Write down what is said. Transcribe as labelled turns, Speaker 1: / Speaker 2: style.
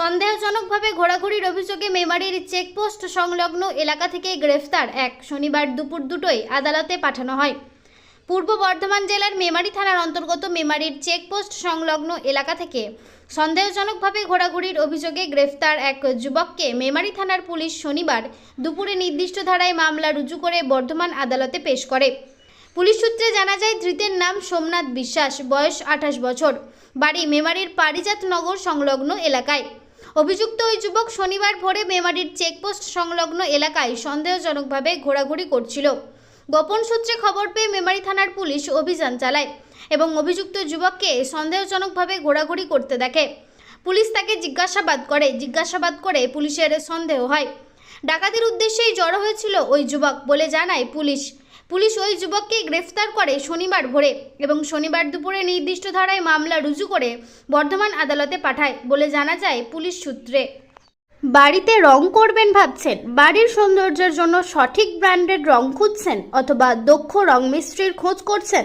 Speaker 1: সন্দেহজনকভাবে ঘোরাঘুরির অভিযোগে মেমারির চেকপোস্ট সংলগ্ন এলাকা থেকে গ্রেফতার এক শনিবার দুপুর দুটোই আদালতে পাঠানো হয়। পূর্ব বর্ধমান জেলার মেমারি থানার অন্তর্গত মেমারির চেকপোস্ট সংলগ্ন এলাকা থেকে সন্দেহজনকভাবে ঘোরাঘুরির অভিযোগে গ্রেফতার এক যুবককে মেমারি থানার পুলিশ শনিবার দুপুরে নির্দিষ্ট ধারায় মামলা রুজু করে বর্ধমান আদালতে পেশ করে। পুলিশ সূত্রে জানা যায়, ধৃতের নাম সোমনাথ বিশ্বাস, বয়স আঠাশ বছর। বাড়ি মেমারির পারিজাত নগর সংলগ্ন এলাকায়। অভিযুক্ত ওই যুবক শনিবার ভোরে মেমারির চেকপোস্ট সংলগ্ন এলাকায় সন্দেহজনকভাবে ঘোরাঘুরি করছিল। গোপন সূত্রে খবর পেয়ে মেমারি থানার পুলিশ অভিযান চালায় এবং অভিযুক্ত যুবককে সন্দেহজনকভাবে ঘোরাঘুরি করতে দেখে। পুলিশ তাকে জিজ্ঞাসাবাদ করে জিজ্ঞাসাবাদ করে পুলিশের সন্দেহ হয়। ডাকাতির উদ্দেশ্যেই জড়ো হয়েছিল ওই যুবক বলে জানায় পুলিশ। পুলিশ ওই যুবককে গ্রেফতার করে শনিবার ভোরে এবং শনিবার দুপুরে নির্দিষ্ট ধারায় মামলা রুজু করে বর্ধমান আদালতে পাঠায় বলে জানা যায় পুলিশ সূত্রে। বাড়িতে রং করবেন ভাবছেন। বাড়ির সৌন্দর্যের জন্য সঠিক ব্র্যান্ডের রং খুঁজছেন অথবা দক্ষ রং মিস্ত্রির খোঁজ করছেন।